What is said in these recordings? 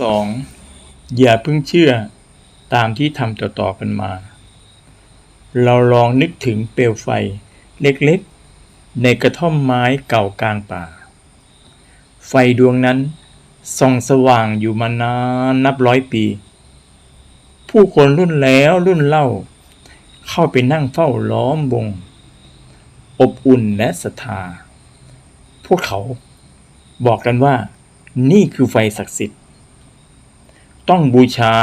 สองอย่าเพิ่งเชื่อตามที่ทำต่อๆกันมา เราลองนึกถึงเปลวไฟเล็กๆ ในกระท่อมไม้เก่ากลางป่า ไฟดวงนั้นส่องสว่างอยู่มานานนับร้อยปี ผู้คนรุ่นแล้วรุ่นเล่า เข้าไปนั่งเฝ้าล้อมวง อบอุ่นและศรัทธา พวกเขาบอกกันว่านี่คือไฟศักดิ์สิทธิ์ ต้องบูชา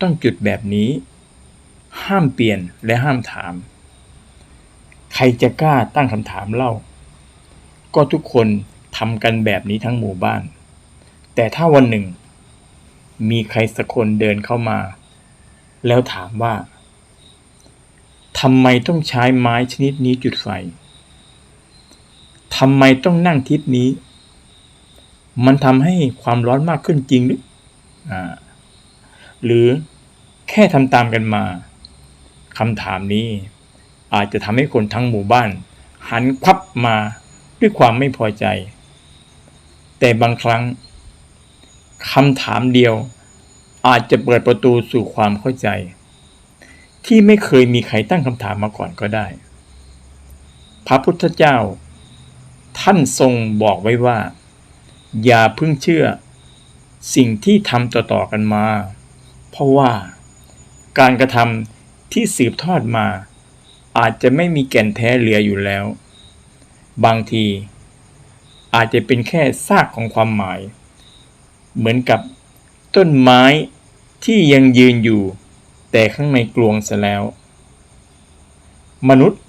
ต้องจุดแบบนี้ ห้ามเปลี่ยนและห้ามถาม ใครจะกล้าตั้งคำถามเล่า ก็ทุกคนทำกันแบบนี้ทั้งหมู่บ้าน แต่ถ้าวันหนึ่ง มีใครสักคนเดินเข้ามา แล้วถามว่าทำไมต้องใช้ไม้ชนิดนี้จุดไฟทำไมต้องนั่งทิศนี้ มันทำให้ความร้อนมากขึ้นจริงหรือ หรือแค่ทำตามกันมาคำถามนี้ อาจจะทำให้คนทั้งหมู่บ้าน หันควับมาด้วยความไม่พอใจ แต่บางครั้งคำถามเดียวอาจจะเปิดประตูสู่ความเข้าใจ ที่ไม่เคยมีใครตั้งคำถามมาก่อนก็ได้ พระพุทธเจ้า ท่านทรงบอกไว้ว่า อย่าเพิ่งเชื่อ สิ่งที่ทำต่อๆกันมา เพราะว่าการกระทำที่สืบทอดมา อาจจะไม่มีแก่นแท้เหลืออยู่แล้ว บางที อาจจะเป็นแค่ซากของความหมาย เหมือนกับต้นไม้ที่ยังยืนอยู่ แต่ข้างในกลวงเสียแล้ว มนุษย์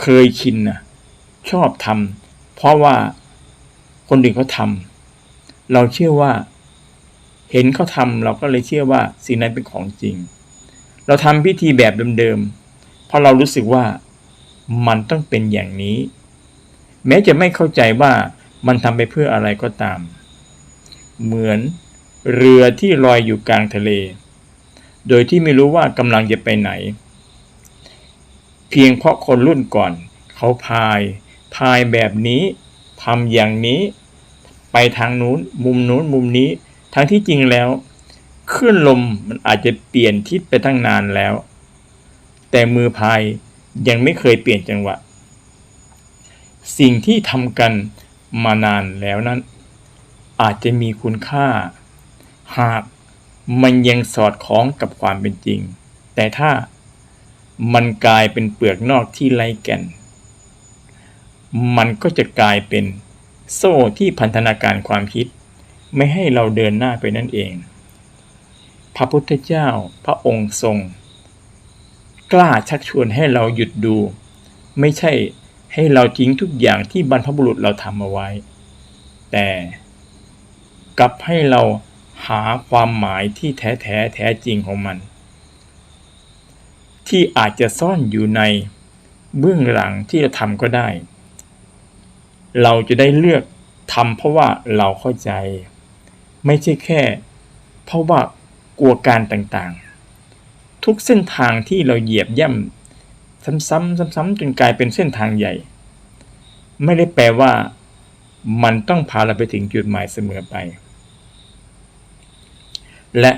เคยชินนะชอบทำเพราะว่าคนอื่นเขาทำเราเชื่อว่า เห็นเขาทำเราก็เลยเชื่อว่าสิ่งนั้นเป็นของจริง เราทำพิธีแบบเดิมๆเพราะเรารู้สึกว่ามันต้องเป็นอย่างนี้ แม้จะไม่เข้าใจว่ามันทำไปเพื่ออะไรก็ตาม เหมือนเรือที่ลอยอยู่กลางทะเล โดยที่ไม่รู้ว่ากำลังจะไปไหน เพียงเพราะคนรุ่นก่อน เขาพาย พายแบบนี้ทำอย่างนี้ ไปทางนู้น มุมนู้นมุมนี้ ทั้งที่จริงแล้วคลื่นลมมันอาจจะเปลี่ยนทิศไปตั้งนานแล้ว แต่มือพายยังไม่เคยเปลี่ยนจังหวะ สิ่งที่ทำกันมานานแล้วนั้น อาจจะมีคุณค่า หากมันยังสอดคล้องกับความเป็นจริง แต่ถ้ามันกลายเป็นเปลือกนอกที่ไร้แก่น มันก็จะกลายเป็นโซ่ที่พันธนาการความคิด ไม่ให้เราเดินหน้าไปนั่นเอง พระพุทธเจ้าพระองค์ทรง กล้าชักชวนให้เราหยุดดู ไม่ใช่ให้เราทิ้งทุกอย่างที่บรรพบุรุษเราทำเอาไว้ แต่กลับให้เราหาความหมายที่แท้แท้แท้จริงของมัน ที่อาจจะซ่อนอยู่ในเบื้องหลังที่เราทำก็ได้ เราจะได้เลือกทำเพราะว่าเราเข้าใจ ไม่ใช่แค่ เพราะว่ากลัวการต่างๆ ทุกเส้นทางที่เราเหยียบย่ำซ้ำๆซ้ำๆจนกลายเป็นเส้นทางใหญ่ ไม่ได้แปลว่า มันต้องพาเราไปถึงจุดหมายเสมอไป และ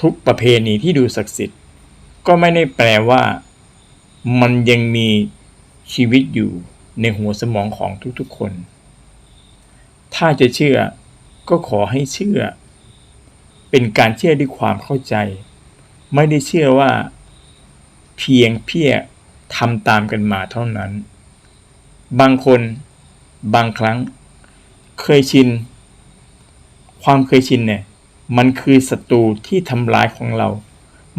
ทุกประเพณีที่ดูศักดิ์สิทธิ์ ก็ไม่ได้แปลว่า มันยังมีชีวิตอยู่ในหัวสมองของทุกๆคน ถ้าจะเชื่อ ก็ขอให้เชื่อ เป็นการเชื่อด้วยความเข้าใจ ไม่ได้เชื่อว่า เพียงเพียทำตามกันมาเท่านั้น บางคนบางครั้งเคยชิน ความเคยชินเนี่ย มันคือศัตรูที่ทำร้ายของเรา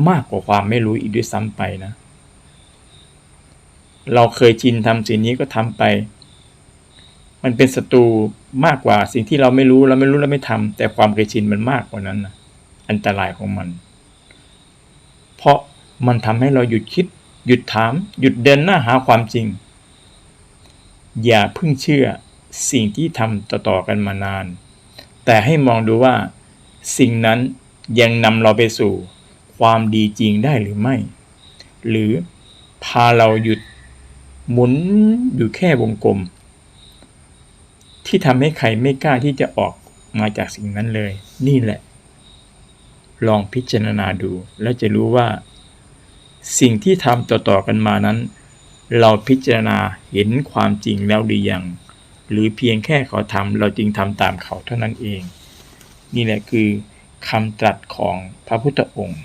มากกว่าความไม่รู้อีกด้วยซ้ำไปนะ เราเคยชินทำสิ่งนี้ก็ทำไป มันเป็นศัตรูมากกว่าสิ่งที่เราไม่รู้เราไม่รู้เราไม่ทำแต่ความเคยชินมันมากกว่านั้นนะอันตรายของมัน เพราะมันทำให้เราหยุดคิด หยุดถาม หยุดเดินหน้าหาความจริง อย่าพิ่งเชื่อสิ่งที่ทำต่อๆกันมานาน แต่ให้มองดูว่า สิ่งนั้นยังนำเราไปสู่ ความดีจริงได้หรือไม่ หรือพาเราหยุดหมุนอยู่แค่วงกลม ที่ทำให้ใครไม่กล้าที่จะออกมาจากสิ่งนั้นเลย นี่แหละ ลองพิจารณาดู แล้วจะรู้ว่า สิ่งที่ทำต่อๆกันมานั้น เราพิจารณาเห็นความจริงแล้วหรือยังหรือเพียงแค่เขาทำเราจึงทำตามเขาเท่านั้นเอง นี่แหละคือคำตรัสของพระพุทธองค์